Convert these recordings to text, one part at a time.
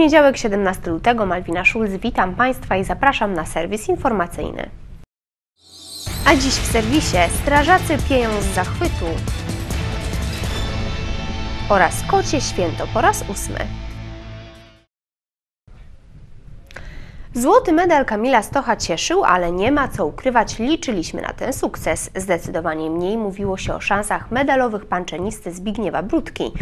poniedziałek 17 lutego Malwina Szulc, witam Państwa i zapraszam na serwis informacyjny. A dziś w serwisie strażacy pieją z zachwytu oraz kocie święto po raz ósmy. Złoty medal Kamila Stocha cieszył, ale nie ma co ukrywać, liczyliśmy na ten sukces. Zdecydowanie mniej mówiło się o szansach medalowych panczenisty Zbigniewa Brudki.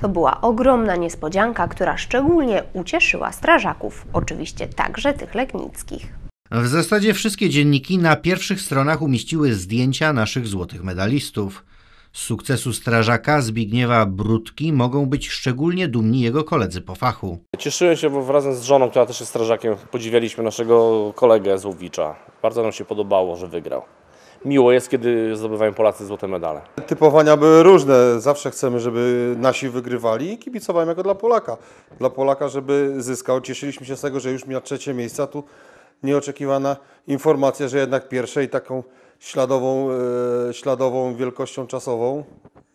To była ogromna niespodzianka, która szczególnie ucieszyła strażaków, oczywiście także tych legnickich. W zasadzie wszystkie dzienniki na pierwszych stronach umieściły zdjęcia naszych złotych medalistów. Z sukcesu strażaka Zbigniewa Brudki mogą być szczególnie dumni jego koledzy po fachu. Cieszyłem się, bo razem z żoną, która też jest strażakiem, podziwialiśmy naszego kolegę z Łowicza. Bardzo nam się podobało, że wygrał. Miło jest, kiedy zdobywają Polacy złote medale. Typowania były różne. Zawsze chcemy, żeby nasi wygrywali i kibicowałem jako dla Polaka. Dla Polaka, żeby zyskał. Cieszyliśmy się z tego, że już miał trzecie miejsce, tu nieoczekiwana informacja, że jednak pierwsze i taką śladową, e, śladową wielkością czasową.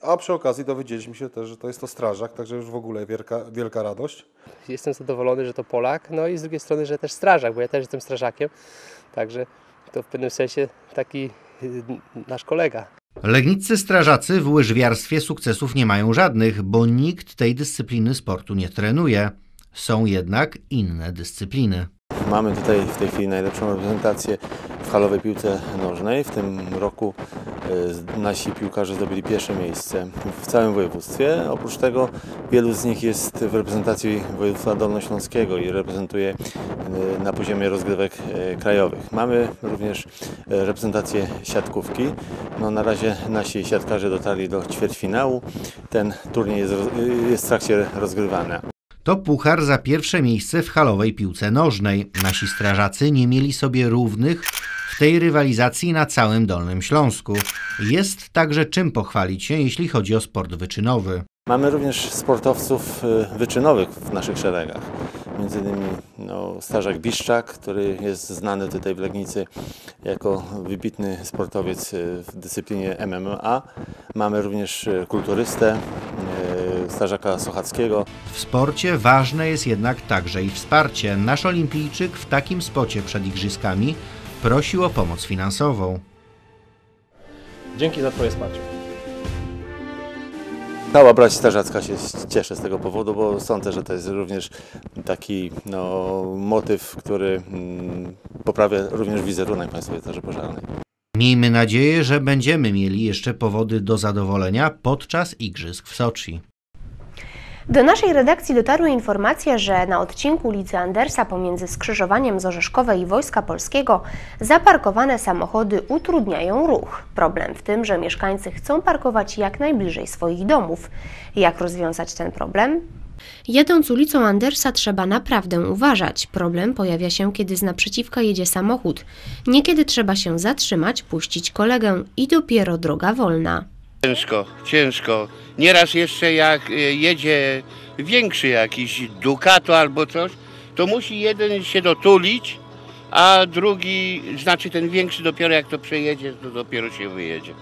A przy okazji dowiedzieliśmy się też, że to jest to strażak, także już w ogóle wielka, wielka radość. Jestem zadowolony, że to Polak, no i z drugiej strony, że też strażak, bo ja też jestem strażakiem, także to w pewnym sensie taki y, nasz kolega. Legniccy strażacy w łyżwiarstwie sukcesów nie mają żadnych, bo nikt tej dyscypliny sportu nie trenuje. Są jednak inne dyscypliny. Mamy tutaj w tej chwili najlepszą reprezentację halowej piłce nożnej. W tym roku e, nasi piłkarze zdobyli pierwsze miejsce w całym województwie. Oprócz tego wielu z nich jest w reprezentacji województwa dolnośląskiego i reprezentuje e, na poziomie rozgrywek e, krajowych. Mamy również reprezentację siatkówki. No, na razie nasi siatkarze dotarli do ćwierćfinału. Ten turniej jest, jest w trakcie rozgrywania. To puchar za pierwsze miejsce w halowej piłce nożnej. Nasi strażacy nie mieli sobie równych w tej rywalizacji na całym Dolnym Śląsku. Jest także czym pochwalić się, jeśli chodzi o sport wyczynowy. Mamy również sportowców y, wyczynowych w naszych szeregach. Między innymi no, Starzak Biszczak, który jest znany tutaj w Legnicy jako wybitny sportowiec y, w dyscyplinie MMA. Mamy również y, kulturystę, Starzaka Sochackiego. W sporcie ważne jest jednak także i wsparcie. Nasz olimpijczyk w takim spocie przed igrzyskami prosił o pomoc finansową. Dzięki za Twoje wsparcie. Cała brać strażacka się cieszy z tego powodu, bo sądzę, że to jest również taki no, motyw, który mm, poprawia również wizerunek Państwowej Straży Pożarnej. Miejmy nadzieję, że będziemy mieli jeszcze powody do zadowolenia podczas igrzysk w Soczi. Do naszej redakcji dotarły informacje, że na odcinku ulicy Andersa pomiędzy skrzyżowaniem z Orzeszkowej i Wojska Polskiego zaparkowane samochody utrudniają ruch. Problem w tym, że mieszkańcy chcą parkować jak najbliżej swoich domów. Jak rozwiązać ten problem? Jadąc ulicą Andersa trzeba naprawdę uważać. Problem pojawia się, kiedy z naprzeciwka jedzie samochód. Niekiedy trzeba się zatrzymać, puścić kolegę i dopiero droga wolna. Ciężko, ciężko. Nieraz jeszcze jak e, jedzie większy jakiś Ducato albo coś, to musi jeden się dotulić, a drugi, znaczy ten większy dopiero jak to przejedzie, to dopiero się wyjedzie.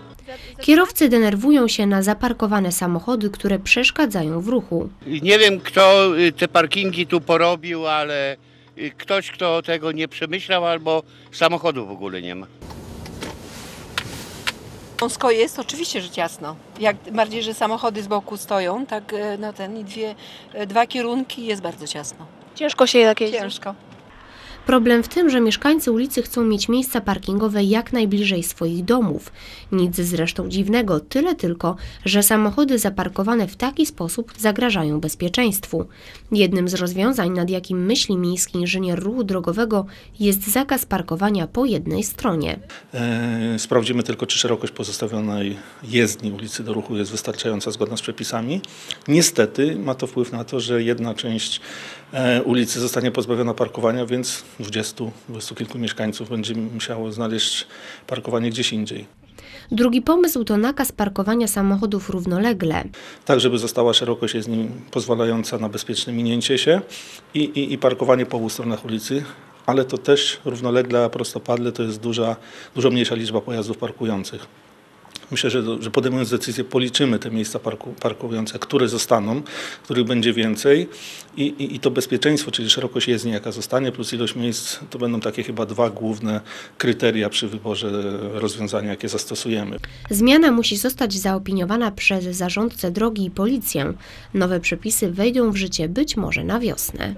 Kierowcy denerwują się na zaparkowane samochody, które przeszkadzają w ruchu. Nie wiem kto y, te parkingi tu porobił, ale y, ktoś kto tego nie przemyślał albo samochodu w ogóle nie ma. Wąsko jest, oczywiście, że ciasno. Jak bardziej, że samochody z boku stoją, tak e, na ten i dwie, e, dwa kierunki jest bardzo ciasno. Ciężko się jakieś. Ciężko. Problem w tym, że mieszkańcy ulicy chcą mieć miejsca parkingowe jak najbliżej swoich domów. Nic zresztą dziwnego, tyle tylko, że samochody zaparkowane w taki sposób zagrażają bezpieczeństwu. Jednym z rozwiązań, nad jakim myśli miejski inżynier ruchu drogowego, jest zakaz parkowania po jednej stronie. E, sprawdzimy tylko, czy szerokość pozostawionej jezdni ulicy do ruchu jest wystarczająca zgodna z przepisami. Niestety ma to wpływ na to, że jedna część e, ulicy zostanie pozbawiona parkowania, więc 20, 20 kilku mieszkańców będzie musiało znaleźć parkowanie gdzieś indziej. Drugi pomysł to nakaz parkowania samochodów równolegle. Tak, żeby została szerokość jest nim pozwalająca na bezpieczne minięcie się i, i, i parkowanie po obu stronach ulicy, ale to też równolegle, a prostopadle to jest duża, dużo mniejsza liczba pojazdów parkujących. Myślę, że, że podejmując decyzję policzymy te miejsca parku, parkujące, które zostaną, których będzie więcej i, i, i to bezpieczeństwo, czyli szerokość jezdni, jaka zostanie, plus ilość miejsc, to będą takie chyba dwa główne kryteria przy wyborze rozwiązania, jakie zastosujemy. Zmiana musi zostać zaopiniowana przez zarządcę drogi i policję. Nowe przepisy wejdą w życie być może na wiosnę.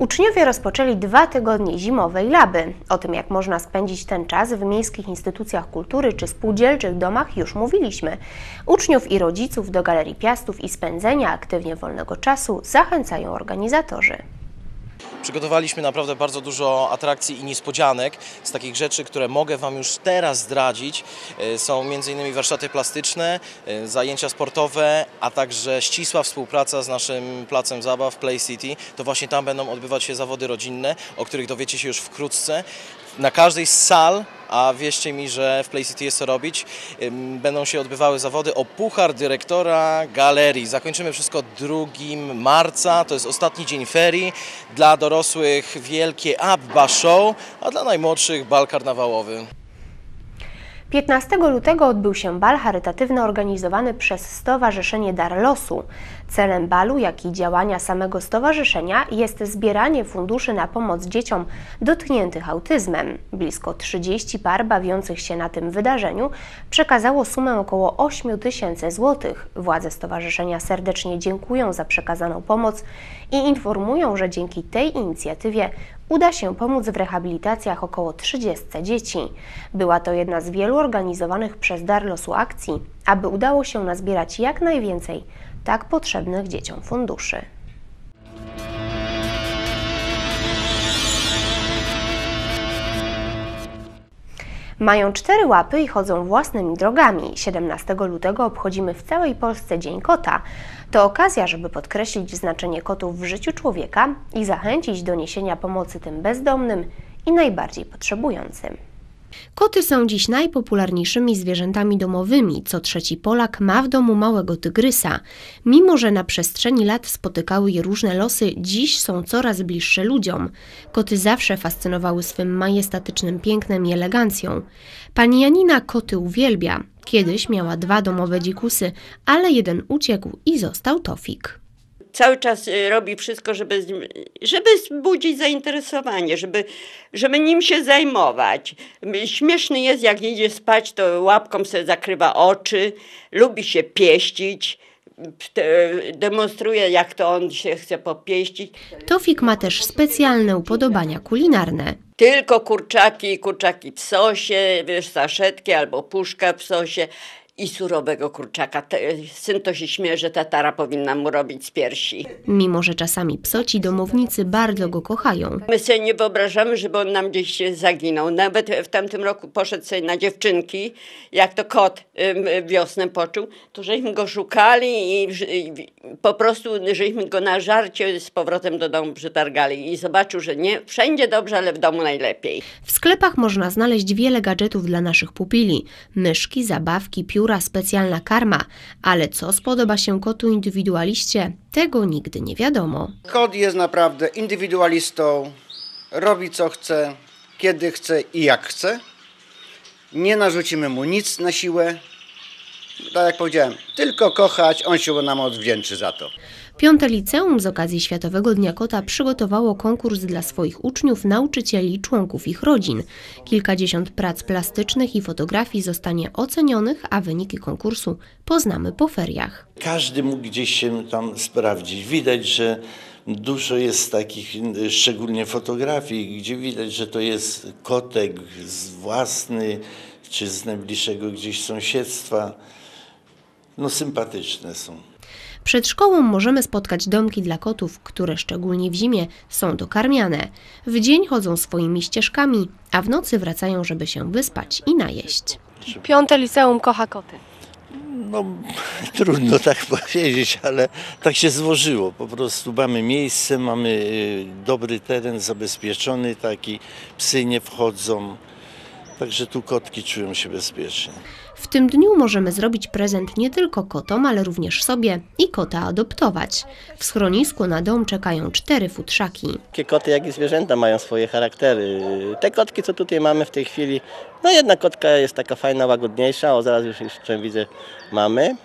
Uczniowie rozpoczęli dwa tygodnie zimowej laby. O tym, jak można spędzić ten czas w miejskich instytucjach kultury czy spółdzielczych domach, już mówiliśmy. Uczniów i rodziców do Galerii Piastów i spędzenia aktywnie wolnego czasu zachęcają organizatorzy. Przygotowaliśmy naprawdę bardzo dużo atrakcji i niespodzianek. Z takich rzeczy, które mogę Wam już teraz zdradzić, e, są m.in. warsztaty plastyczne, e, zajęcia sportowe, a także ścisła współpraca z naszym placem zabaw Play City. To właśnie tam będą odbywać się zawody rodzinne, o których dowiecie się już wkrótce. Na każdej z sal, a wierzcie mi, że w Play City jest co robić, będą się odbywały zawody o puchar dyrektora galerii. Zakończymy wszystko 2 marca, to jest ostatni dzień ferii. Dla dorosłych wielkie Abba Show, a dla najmłodszych bal karnawałowy. 15 lutego odbył się bal charytatywny organizowany przez Stowarzyszenie Dar Losu. Celem balu, jak i działania samego stowarzyszenia jest zbieranie funduszy na pomoc dzieciom dotkniętych autyzmem. Blisko 30 par bawiących się na tym wydarzeniu przekazało sumę około 8 tysięcy złotych. Władze stowarzyszenia serdecznie dziękują za przekazaną pomoc i informują, że dzięki tej inicjatywie uda się pomóc w rehabilitacjach około 30 dzieci. Była to jedna z wielu organizowanych przez Dar Losu akcji, aby udało się nazbierać jak najwięcej tak potrzebnych dzieciom funduszy. Mają cztery łapy i chodzą własnymi drogami. 17 lutego obchodzimy w całej Polsce Dzień Kota. To okazja, żeby podkreślić znaczenie kotów w życiu człowieka i zachęcić do niesienia pomocy tym bezdomnym i najbardziej potrzebującym. Koty są dziś najpopularniejszymi zwierzętami domowymi. Co trzeci Polak ma w domu małego tygrysa. Mimo, że na przestrzeni lat spotykały je różne losy, dziś są coraz bliższe ludziom. Koty zawsze fascynowały swym majestatycznym pięknem i elegancją. Pani Janina koty uwielbia. Kiedyś miała dwa domowe dzikusy, ale jeden uciekł i został Tofik cały czas y, robi wszystko, żeby, żeby wzbudzić zainteresowanie, żeby, żeby nim się zajmować. Śmieszny jest, jak idzie spać, to łapką sobie zakrywa oczy, lubi się pieścić demonstruje, jak to on się chce popieścić. Tofik ma też specjalne upodobania kulinarne. Tylko kurczaki, kurczaki w sosie, wiesz, saszetki albo puszka w sosie i surowego kurczaka. Syn to się śmieje, że tatara powinna mu robić z piersi. Mimo, że czasami psoci domownicy bardzo go kochają. My sobie nie wyobrażamy, żeby on nam gdzieś się zaginął. Nawet w tamtym roku poszedł sobie na dziewczynki, jak to kot wiosnę poczuł, to żeśmy go szukali i, po prostu żeśmy go na żarcie z powrotem do domu przytargali i zobaczył, że nie wszędzie dobrze, ale w domu najlepiej. W sklepach można znaleźć wiele gadżetów dla naszych pupili. Myszki, zabawki, pióra, specjalna karma, ale co spodoba się kotu indywidualiście, tego nigdy nie wiadomo. Kot jest naprawdę indywidualistą, robi co chce, kiedy chce i jak chce. Nie narzucimy mu nic na siłę. Tak jak powiedziałem, tylko kochać, on się nam odwdzięczy za to. Piąte liceum z okazji Światowego Dnia Kota przygotowało konkurs dla swoich uczniów, nauczycieli członków ich rodzin. Kilkadziesiąt prac plastycznych i fotografii zostanie ocenionych, a wyniki konkursu poznamy po feriach. Każdy mógł gdzieś się tam sprawdzić. Widać, że Dużo jest takich, szczególnie fotografii, gdzie widać, że to jest kotek własny, czy z najbliższego gdzieś sąsiedztwa. No sympatyczne są. Przed szkołą możemy spotkać domki dla kotów, które szczególnie w zimie są dokarmiane. W dzień chodzą swoimi ścieżkami, a w nocy wracają, żeby się wyspać i najeść. Piąte liceum kocha koty. No, trudno tak powiedzieć, ale tak się złożyło. Po prostu mamy miejsce, mamy y, dobry teren zabezpieczony, taki psy nie wchodzą. Także tu kotki czują się bezpiecznie. W tym dniu możemy zrobić prezent nie tylko kotom, ale również sobie i kota adoptować. W schronisku na dom czekają cztery futrzaki. Takie koty, jak i zwierzęta mają swoje charaktery. Te kotki, co tutaj mamy w tej chwili, no jedna kotka jest taka fajna, łagodniejsza, o zaraz już jeszcze widzę mamy.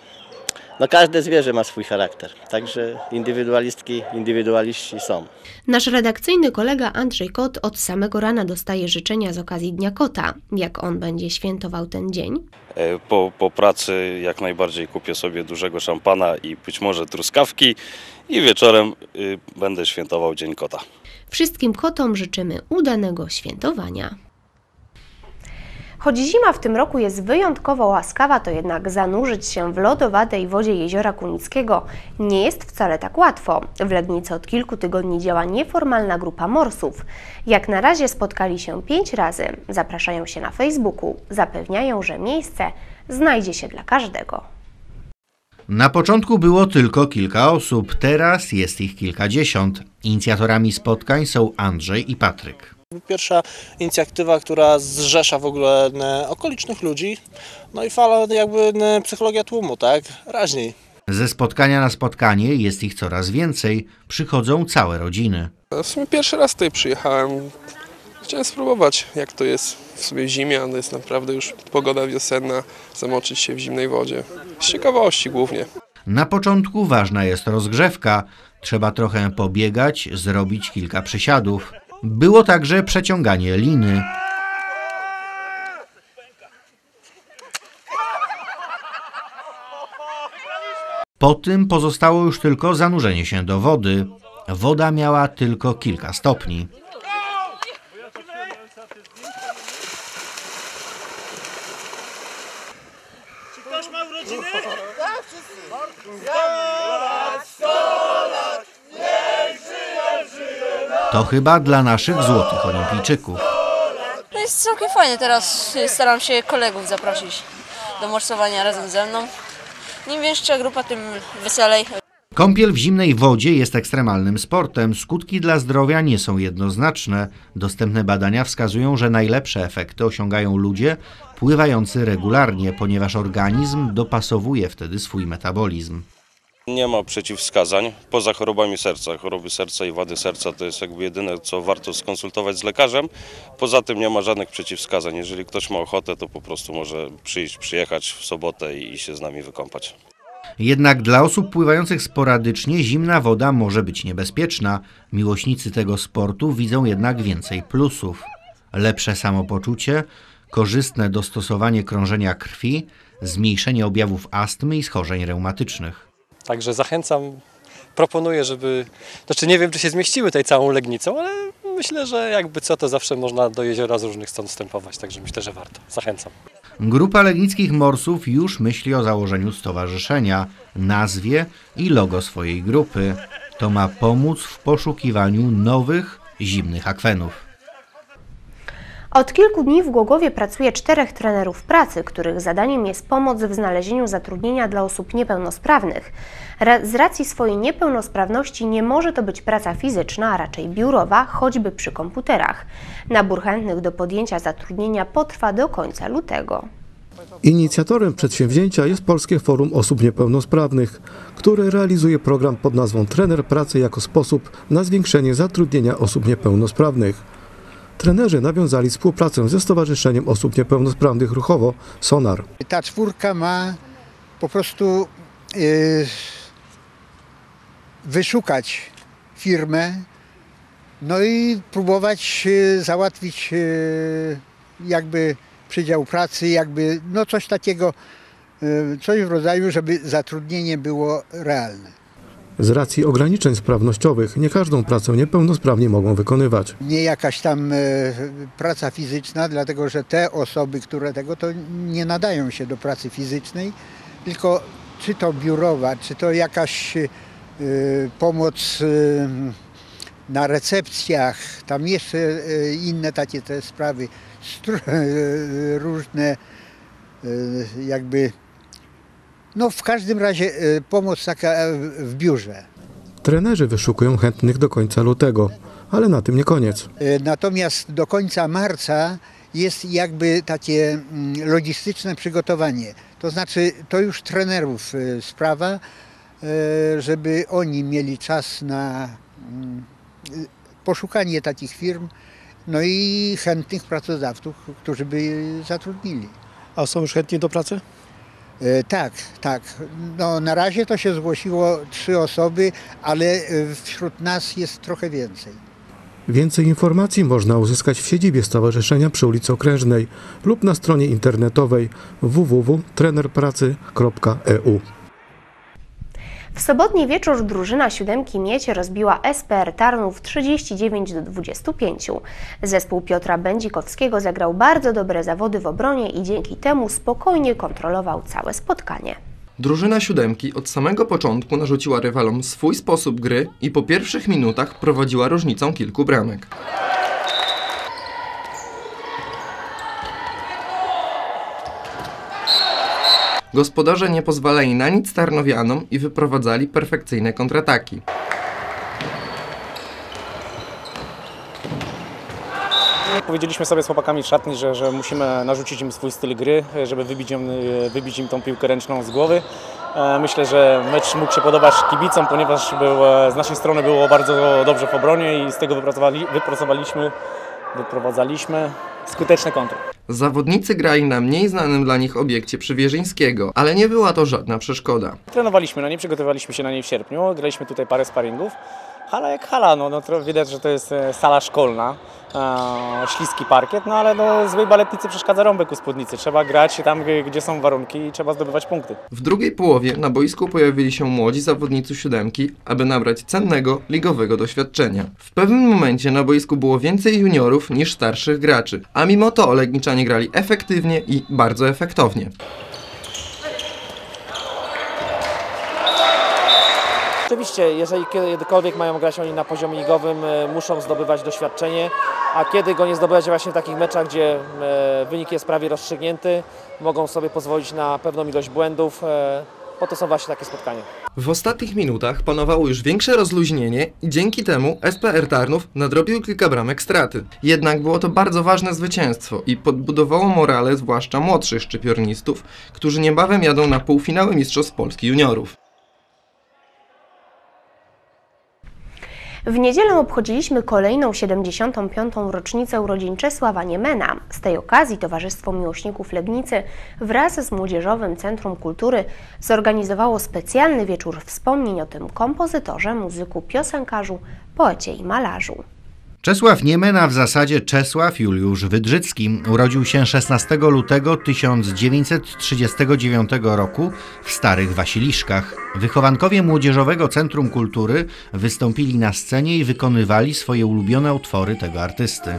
No każde zwierzę ma swój charakter, także indywidualistki, indywidualiści są. Nasz redakcyjny kolega Andrzej Kot od samego rana dostaje życzenia z okazji Dnia Kota. Jak on będzie świętował ten dzień? E, Po, po pracy jak najbardziej kupię sobie dużego szampana i być może truskawki i wieczorem y, będę świętował Dzień Kota. Wszystkim kotom życzymy udanego świętowania. Choć zima w tym roku jest wyjątkowo łaskawa, to jednak zanurzyć się w lodowatej wodzie jeziora Kunickiego nie jest wcale tak łatwo. W Legnicy od kilku tygodni działa nieformalna grupa morsów. Jak na razie spotkali się pięć razy, zapraszają się na Facebooku, zapewniają, że miejsce znajdzie się dla każdego. Na początku było tylko kilka osób, teraz jest ich kilkadziesiąt. Inicjatorami spotkań są Andrzej i Patryk. Pierwsza inicjatywa, która zrzesza w ogóle e, okolicznych ludzi, no i fala jakby e, psychologia tłumu, tak? Raźniej. Ze spotkania na spotkanie jest ich coraz więcej, przychodzą całe rodziny. W sumie pierwszy raz tutaj przyjechałem. Chciałem spróbować, jak to jest w sobie zimie, ale jest naprawdę już pogoda wiosenna, zamoczyć się w zimnej wodzie. Z ciekawości głównie. Na początku ważna jest rozgrzewka. Trzeba trochę pobiegać, zrobić kilka przysiadów. Było także przeciąganie liny. Po tym pozostało już tylko zanurzenie się do wody. Woda miała tylko kilka stopni. Czy ktoś ma urodziny? Tak, wszyscy. To chyba dla naszych złotych olimpijczyków. No jest całkiem fajnie, teraz staram się kolegów zaprosić do morsowania razem ze mną. Im większa grupa, tym weselej. Kąpiel w zimnej wodzie jest ekstremalnym sportem. Skutki dla zdrowia nie są jednoznaczne. Dostępne badania wskazują, że najlepsze efekty osiągają ludzie pływający regularnie, ponieważ organizm dopasowuje wtedy swój metabolizm. Nie ma przeciwwskazań poza chorobami serca. Choroby serca i wady serca to jest jakby jedyne, co warto skonsultować z lekarzem. Poza tym nie ma żadnych przeciwwskazań. Jeżeli ktoś ma ochotę, to po prostu może przyjść, przyjechać w sobotę i się z nami wykąpać. Jednak dla osób pływających sporadycznie zimna woda może być niebezpieczna. Miłośnicy tego sportu widzą jednak więcej plusów. Lepsze samopoczucie, korzystne dostosowanie krążenia krwi, zmniejszenie objawów astmy i schorzeń reumatycznych. Także zachęcam, proponuję, żeby. Znaczy nie wiem, czy się zmieścimy tej całą Legnicą, ale myślę, że jakby co, to zawsze można do jeziora z różnych stron wstępować, także myślę, że warto. Zachęcam. Grupa legnickich morsów już myśli o założeniu stowarzyszenia, nazwie i logo swojej grupy. To ma pomóc w poszukiwaniu nowych, zimnych akwenów. Od kilku dni w Głogowie pracuje czterech trenerów pracy, których zadaniem jest pomoc w znalezieniu zatrudnienia dla osób niepełnosprawnych. Ra- Z racji swojej niepełnosprawności nie może to być praca fizyczna, a raczej biurowa, choćby przy komputerach. Nabór chętnych do podjęcia zatrudnienia potrwa do końca lutego. Inicjatorem przedsięwzięcia jest Polskie Forum Osób Niepełnosprawnych, które realizuje program pod nazwą Trener Pracy jako sposób na zwiększenie zatrudnienia osób niepełnosprawnych. Trenerzy nawiązali współpracę ze Stowarzyszeniem Osób Niepełnosprawnych Ruchowo Sonar. Ta czwórka ma po prostu y, wyszukać firmę, no i próbować y, załatwić y, jakby przydział pracy, jakby no coś takiego, y, coś w rodzaju, żeby zatrudnienie było realne. Z racji ograniczeń sprawnościowych nie każdą pracę niepełnosprawni mogą wykonywać. Nie jakaś tam e, praca fizyczna, dlatego że te osoby, które tego, to nie nadają się do pracy fizycznej, tylko czy to biurowa, czy to jakaś e, pomoc e, na recepcjach, tam jeszcze inne takie te sprawy, różne jakby, no w każdym razie e, pomoc taka e, w biurze. Trenerzy wyszukują chętnych do końca lutego, ale na tym nie koniec. E, Natomiast do końca marca jest jakby takie mm, logistyczne przygotowanie. To znaczy, to już trenerów sprawa, żeby oni mieli czas na mm, poszukanie takich firm, no i chętnych pracodawców, którzy by je zatrudnili. A są już chętni do pracy? E, Tak, tak. No, na razie to się zgłosiło trzy osoby, ale e, wśród nas jest trochę więcej. Więcej informacji można uzyskać w siedzibie stowarzyszenia przy ulicy Okrężnej lub na stronie internetowej www.trenerpracy.eu. W sobotni wieczór drużyna siódemki Miecie rozbiła SPR Tarnów 39 do 25. Zespół Piotra Będzikowskiego zagrał bardzo dobre zawody w obronie i dzięki temu spokojnie kontrolował całe spotkanie. Drużyna siódemki od samego początku narzuciła rywalom swój sposób gry i po pierwszych minutach prowadziła różnicą kilku bramek. Gospodarze nie pozwalali na nic Tarnowianom i wyprowadzali perfekcyjne kontrataki. Powiedzieliśmy sobie z chłopakami w szatni, że, że musimy narzucić im swój styl gry, żeby wybić im, wybić im tą piłkę ręczną z głowy. E, Myślę, że mecz mógł się podobać kibicom, ponieważ był, e, z naszej strony było bardzo dobrze w obronie i z tego wypracowali, wypracowaliśmy, wyprowadzaliśmy skuteczne kontry. Zawodnicy grali na mniej znanym dla nich obiekcie przy Wierzyńskiego, ale nie była to żadna przeszkoda. Trenowaliśmy na niej, przygotowaliśmy się na niej w sierpniu, graliśmy tutaj parę sparingów. Hala jak hala, no, no to widać, że to jest e, sala szkolna, e, śliski parkiet, no ale no, złej baletnicy przeszkadza rąbek u spódnicy. Trzeba grać tam, gdzie są warunki i trzeba zdobywać punkty. W drugiej połowie na boisku pojawili się młodzi zawodnicy siódemki, aby nabrać cennego ligowego doświadczenia. W pewnym momencie na boisku było więcej juniorów niż starszych graczy, a mimo to Legniczanie grali efektywnie i bardzo efektownie. Oczywiście, jeżeli kiedykolwiek mają grać oni na poziomie ligowym, e, muszą zdobywać doświadczenie, a kiedy go nie zdobywać właśnie w takich meczach, gdzie e, wynik jest prawie rozstrzygnięty, mogą sobie pozwolić na pewną ilość błędów. e, Po to są właśnie takie spotkania. W ostatnich minutach panowało już większe rozluźnienie i dzięki temu SPR Tarnów nadrobił kilka bramek straty. Jednak było to bardzo ważne zwycięstwo i podbudowało morale zwłaszcza młodszych szczypiornistów, którzy niebawem jadą na półfinały Mistrzostw Polski Juniorów. W niedzielę obchodziliśmy kolejną 75. rocznicę urodzin Czesława Niemena. Z tej okazji Towarzystwo Miłośników Legnicy wraz z Młodzieżowym Centrum Kultury zorganizowało specjalny wieczór wspomnień o tym kompozytorze, muzyku, piosenkarzu, poecie i malarzu. Czesław Niemen, a w zasadzie Czesław Juliusz Wydrzycki, urodził się 16 lutego 1939 roku w Starych Wasiliszkach. Wychowankowie Młodzieżowego Centrum Kultury wystąpili na scenie i wykonywali swoje ulubione utwory tego artysty.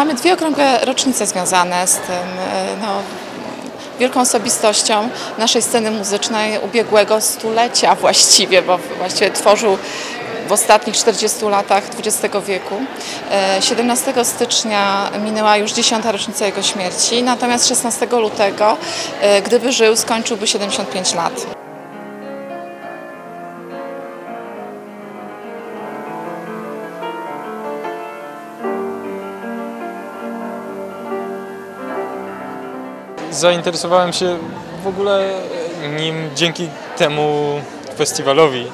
Mamy dwie okrągłe rocznice związane z tym, e, no, wielką osobistością naszej sceny muzycznej ubiegłego stulecia właściwie, bo właściwie tworzył w ostatnich 40 latach XX wieku. E, 17 stycznia minęła już 10. rocznica jego śmierci, natomiast 16 lutego, e, gdyby żył, skończyłby 75 lat. Zainteresowałem się w ogóle nim dzięki temu festiwalowi,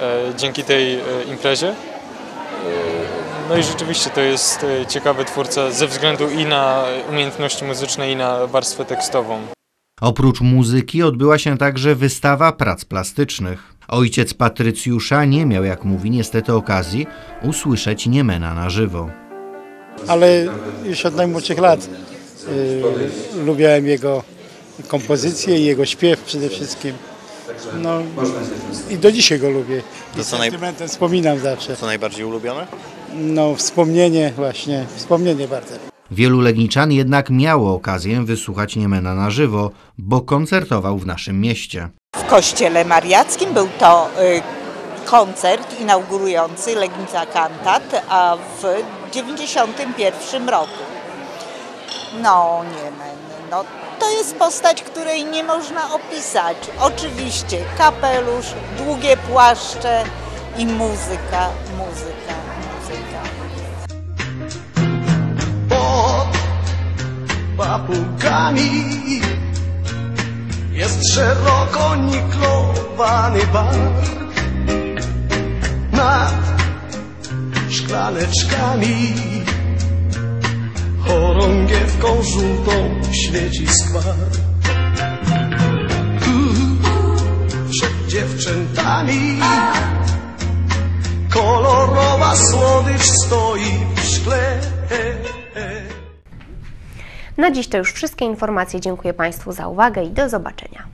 e, dzięki tej e, imprezie. E, No i rzeczywiście to jest ciekawy twórca ze względu i na umiejętności muzyczne, i na warstwę tekstową. Oprócz muzyki odbyła się także wystawa prac plastycznych. Ojciec Patrycjusza nie miał, jak mówi, niestety okazji usłyszeć Niemena na żywo. ale już od najmłodszych lat lubiałem jego kompozycję i jego śpiew przede wszystkim. No i do dzisiaj go lubię. I To z co naj- sentymentem wspominam zawsze. Co najbardziej ulubione? No wspomnienie właśnie, wspomnienie bardzo. Wielu Legniczan jednak miało okazję wysłuchać Niemena na żywo, bo koncertował w naszym mieście. W kościele mariackim był to y, koncert inaugurujący Legnica Kantat, a w 91 roku. No, Niemen, No, to jest postać, której nie można opisać. Oczywiście kapelusz, długie płaszcze i muzyka, muzyka, muzyka. pod papugami jest szeroko niklowany bar nad szklaneczkami chorągiewką żółtą świeci skwar przed dziewczętami kolorowa słodycz stoi w szkle Na dziś to już wszystkie informacje. Dziękuję Państwu za uwagę i do zobaczenia.